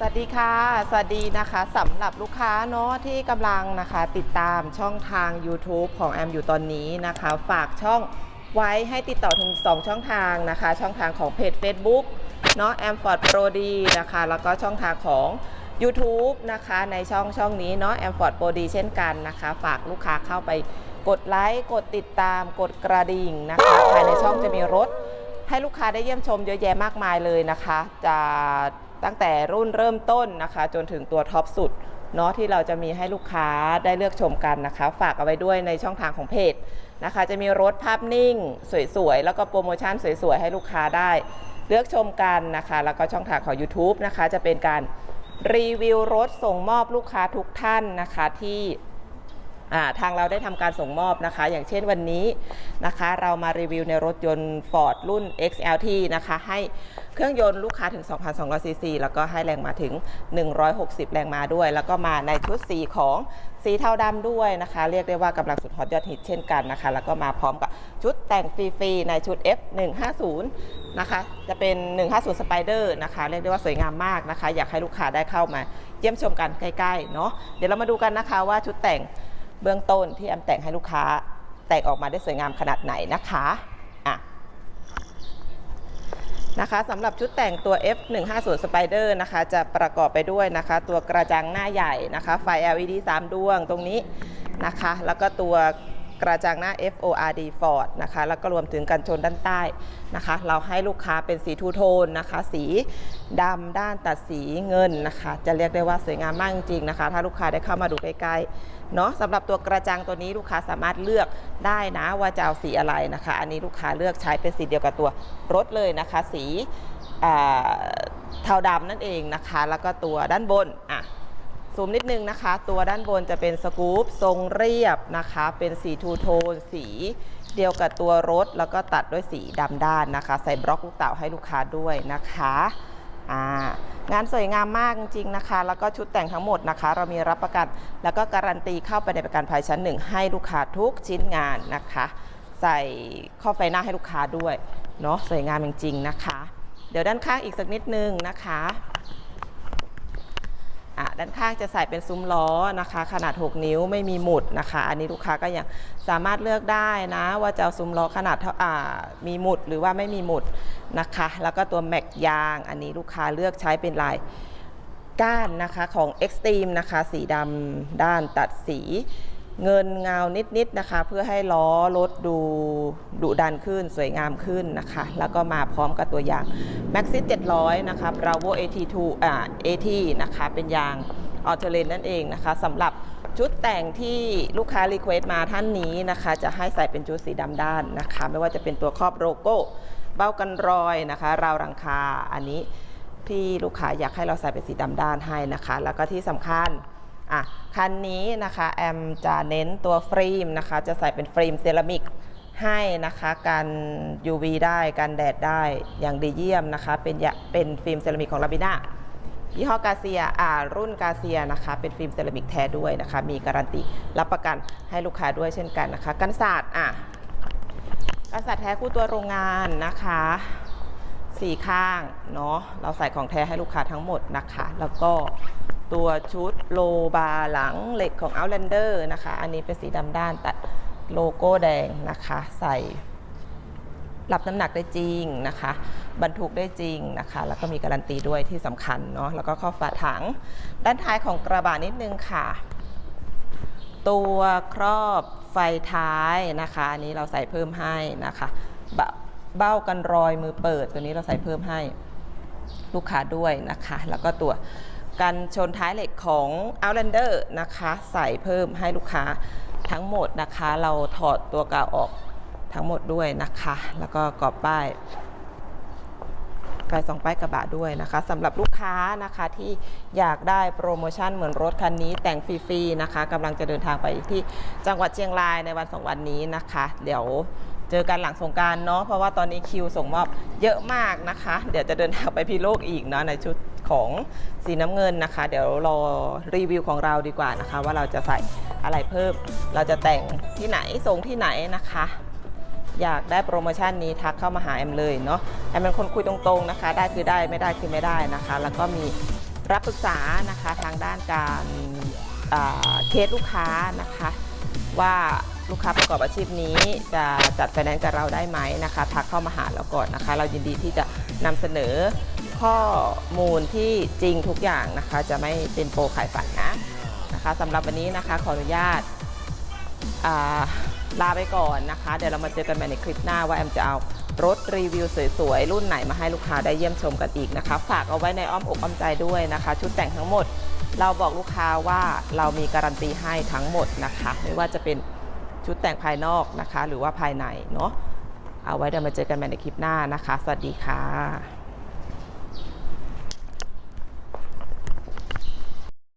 สวัสดีค่ะ สวัสดีนะคะสำหรับลูกค้าเนาะที่กำลังนะคะติดตามช่องทาง YouTube ของแอมอยู่ตอนนี้นะคะ ฝากช่องไว้ให้ติดต่อถึง 2 ช่องทางนะคะ ช่องทางของเพจ Facebook เนาะแอมฟอร์ดโปรดีนะคะ แล้วก็ช่องทางของ YouTube นะคะในช่องช่องนี้เนาะแอมฟอร์ดโปรดีเช่นกันนะคะ ฝากลูกค้าเข้าไปกดไลค์กดติดตามกดกระดิ่งนะคะภายในช่องจะมีรถให้ลูกค้าได้เยี่ยมชมเยอะแยะมากมายเลยนะคะ จะ ตั้งแต่รุ่นเริ่มต้นนะคะ จนถึงตัวท็อปสุดเนาะที่เราจะมีให้ลูกค้าได้เลือกชมกันนะคะ ฝากเอาไว้ด้วยในช่องทางของเพจนะคะ จะมีรถภาพนิ่ง สวยๆ แล้วก็โปรโมชั่นสวยๆ ให้ลูกค้าได้ เลือกชมกันนะคะ แล้วก็ช่องทางของ YouTube นะคะ จะเป็นการรีวิวรถส่งมอบลูกค้าทุกท่านนะคะที่ ทางเราได้ทำการส่งมอบนะคะ อย่างเช่นวันนี้นะคะ เรามารีวิวในรถยนต์ Ford รุ่น XLT นะคะ ให้เครื่องยนต์ลูกค้าถึง 2,200 ซีซี แล้วก็ให้แรงมาถึง 160 แรงมาด้วย แล้วก็มาในชุดสีของสีเทาดำด้วยนะคะ เรียกได้ว่ากำลังสุดฮอตยอดฮิตเช่นกันนะคะ แล้วก็มาพร้อมกับชุดแต่งฟรีๆในชุด F150 นะคะ จะเป็น 150 Spider นะคะ เรียกได้ว่าสวยงามมากนะคะ อยากให้ลูกค้าได้เข้ามา เยี่ยมชมกันใกล้ๆเนาะ เดี๋ยวเรามาดูกันนะคะว่าชุดแต่ง เบื้องต้นที่แอมแต่งให้ลูกค้า แต่งออกมาได้สวยงามขนาดไหนนะคะอะนะคะสำหรับชุดแต่งตัว F150 Spider นะคะจะประกอบไปด้วยนะคะ ตัวกระจังหน้าใหญ่นะคะ ไฟ LED 3 ดวงตรงนี้นะคะ แล้วก็ตัว กระจังหน้า FORD Ford นะคะแล้วก็รวมถึงกันชนด้านใต้นะคะ เราให้ลูกค้าเป็นสีทูโทนนะคะ สีดำด้านตัดสีเงินนะคะ จะเรียกได้ว่าสวยงามมากจริงๆนะคะ ถ้าลูกค้าได้เข้ามาดูใกล้ๆเนาะสำหรับตัวกระจังตัวนี้ลูกค้าสามารถเลือกได้นะว่าจะเอาสีอะไรนะคะ อันนี้ลูกค้าเลือกใช้เป็นสีเดียวกับตัวรถเลยนะคะ สีเทาดำนั่นเองนะคะ แล้วก็ตัวด้านบนอะ ซูมนิดนึงนะคะ ตัวด้านบนจะเป็นสกู๊ปทรงเรียบนะคะ เป็นสีทูโทนสีเดียวกับตัวรถ แล้วก็ตัดด้วยสีดำด้านนะคะ ใส่บล็อกลูกเต่าให้ลูกค้าด้วยนะคะงานสวยงามมากจริงๆนะคะ แล้วก็ชุดแต่งทั้งหมดนะคะ เรามีรับประกัน แล้วก็การันตีเข้าไปในประกันภัยชั้นหนึ่งให้ลูกค้าทุกชิ้นงานนะคะ ใส่ข้อไฟหน้าให้ลูกค้าด้วยเนาะสวยงามจริงๆนะคะ เดี๋ยวด้านข้างอีกสักนิดนึงนะคะ ด้านข้างจะใส่เป็นซุ้มล้อนะคะ ขนาด 6 นิ้วไม่มีหมุดนะคะ อันนี้ลูกค้าก็ยังสามารถเลือกได้นะ ว่าจะเอาซุ้มล้อขนาดอ่ามีหมุดหรือว่าไม่มีหมุดนะคะ แล้วก็ตัวแม็กยาง อันนี้ลูกค้าเลือกใช้เป็นลายก้านนะคะของ Extreme นะคะ สีดำด้านตัดสี เงินเงานิดๆนะคะ เพื่อให้ล้อรถดูดุดันขึ้นสวยงามขึ้นนะคะ แล้วก็มาพร้อมกับตัวอย่าง Maxis 700 นะคะ Bravo AT2 อ่า AT นะคะ เป็นยางออเทเลนนั่นเองนะคะสำหรับชุดแต่งที่ลูกค้ารีเควสต์มาท่านนี้นะคะ จะให้ใส่เป็นชุดสีดำด้านนะคะ ไม่ว่าจะเป็นตัวครอบโลโก้ เบ้ากันรอยนะคะ ราวหลังคาอันนี้ที่ลูกค้าอยากให้เราใส่เป็นสีดำด้านให้นะคะ แล้วก็ที่สำคัญ อะคันนี้นะคะแอมจะเน้นตัวฟิล์มนะคะ จะใส่เป็นฟิล์มเซรามิกให้นะคะกัน UV ได้กันแดดได้อย่างดีเยี่ยมนะคะ เป็นเป็นฟิล์มเซรามิกของลาบิน่ายี่ห้อกาเซียอ่ารุ่นกาเซียนะคะ เป็นฟิล์มเซรามิกแท้ด้วยนะคะ มีการันตีรับประกันให้ลูกค้าด้วยเช่นกันนะคะ กันศาสตร์อะกันศาสตร์แท้คู่ตัวโรงงานนะคะสี่ข้างเนาะเราใส่ของแท้ให้ลูกค้าทั้งหมดนะคะ แล้วก็ตัวชุด โลบาร์หลังเหล็กของ Outlander นะคะ อันนี้เป็นสีดำด้านตัดโลโก้แดงนะคะ ใส่รับน้ำหนักได้จริงนะคะ บรรทุกได้จริงนะคะ แล้วก็มีการันตีด้วยที่สำคัญเนาะแล้วก็ข้อฝาถัง ด้านท้ายของกระบะนิดนึงค่ะ ตัวครอบไฟท้ายนะคะ อันนี้เราใส่เพิ่มให้นะคะเบาเบ้ากันรอยมือเปิดตัวนี้เราใส่เพิ่มให้ลูกค้าด้วยนะคะ แล้วก็ตัว กันชนท้ายเหล็กของ Outlander นะคะ ใส่เพิ่มให้ลูกค้าทั้งหมดนะคะ เราถอดตัวกาวออกทั้งหมดด้วยนะคะ แล้วก็กรอบป้ายไฟสองป้ายกระบะด้วยนะคะสำหรับลูกค้านะคะที่อยากได้โปรโมชั่นเหมือนรถคันนี้แต่งฟรีๆนะคะกำลังจะเดินทางไปที่จังหวัดเชียงรายในวันสองวันนี้นะคะ เดี๋ยว เจอกันหลังสงการเนาะเพราะว่าตอนนี้คิวส่งมอบเยอะมากนะคะ เดี๋ยวจะเดินทางไปพิโลกอีกเนาะในชุดของสีน้ำเงินนะคะ เดี๋ยวรอรีวิวของเราดีกว่านะคะ ว่าเราจะใส่อะไรเพิ่ม เราจะแต่งที่ไหนส่งที่ไหนนะคะ อยากได้โปรโมชั่นนี้ทักเข้ามาหาแอมเลยเนาะแอมเป็นคนคุยตรงๆนะคะ ได้คือได้ไม่ได้คือไม่ได้นะคะ แล้วก็มีรับปรึกษานะคะทางด้านการเคสลูกค้านะคะ ว่าลูกค้าประกอบอาชีพนี้จะจัดไฟแนนซ์กับเราได้ไหมนะคะทักเข้ามาหาเราก่อนนะคะ เรายินดีที่จะนำเสนอข้อมูลที่จริงทุกอย่างนะคะ จะไม่เป็นโปรขายฝันนะนะคะสำหรับวันนี้นะคะขออนุญาตาลาไปก่อนนะคะ เดี๋ยวเรามาเจอกันใหม่ในคลิปหน้าว่าแอมจะเอารถรีวิวสวยๆ รุ่นไหนมาให้ลูกค้าได้เยี่ยมชมกันอีกนะคะ ฝากเอาไว้ในอ้อมอกอ้อมใจด้วยนะคะ ชุดแต่งทั้งหมด เราบอกลูกค้าว่าเรามีการันตีให้ทั้งหมดนะคะ ไม่ว่าจะเป็นชุดแต่งภายนอกนะคะ หรือว่าภายในเนาะเอาไว้เดี๋ยวมาเจอกันใหม่ในคลิปหน้านะคะ สวัสดีค่ะ